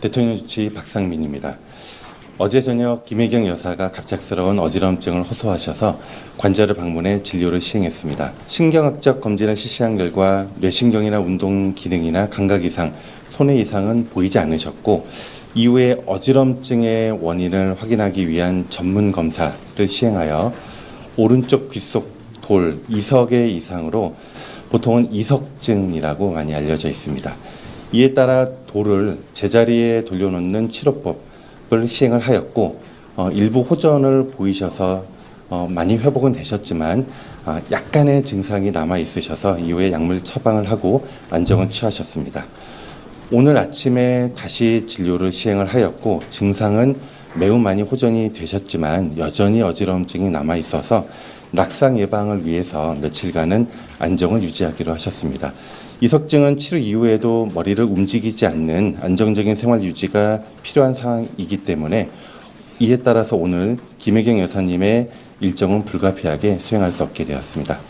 대통령 주치 박상민입니다. 어제 저녁 김혜경 여사가 갑작스러운 어지럼증을 호소하셔서 관절을 방문해 진료를 시행했습니다. 신경학적 검진을 실시한 결과 뇌신경이나 운동 기능이나 감각 이상, 손해 이상은 보이지 않으셨고 이후에 어지럼증의 원인을 확인하기 위한 전문 검사를 시행하여 오른쪽 귓속 돌 이석의 이상으로 보통은 이석증이라고 많이 알려져 있습니다. 이에 따라 돌을 제자리에 돌려놓는 치료법을 시행을 하였고 어, 일부 호전을 보이셔서 어, 많이 회복은 되셨지만 아, 약간의 증상이 남아 있으셔서 이후에 약물 처방을 하고 안정을 취하셨습니다. 오늘 아침에 다시 진료를 시행을 하였고 증상은 매우 많이 호전이 되셨지만 여전히 어지러움증이 남아 있어서 낙상 예방을 위해서 며칠간은 안정을 유지하기로 하셨습니다. 이석증은 치료 이후에도 머리를 움직이지 않는 안정적인 생활 유지가 필요한 상황이기 때문에 이에 따라서 오늘 김혜경 여사님의 일정은 불가피하게 수행할 수 없게 되었습니다.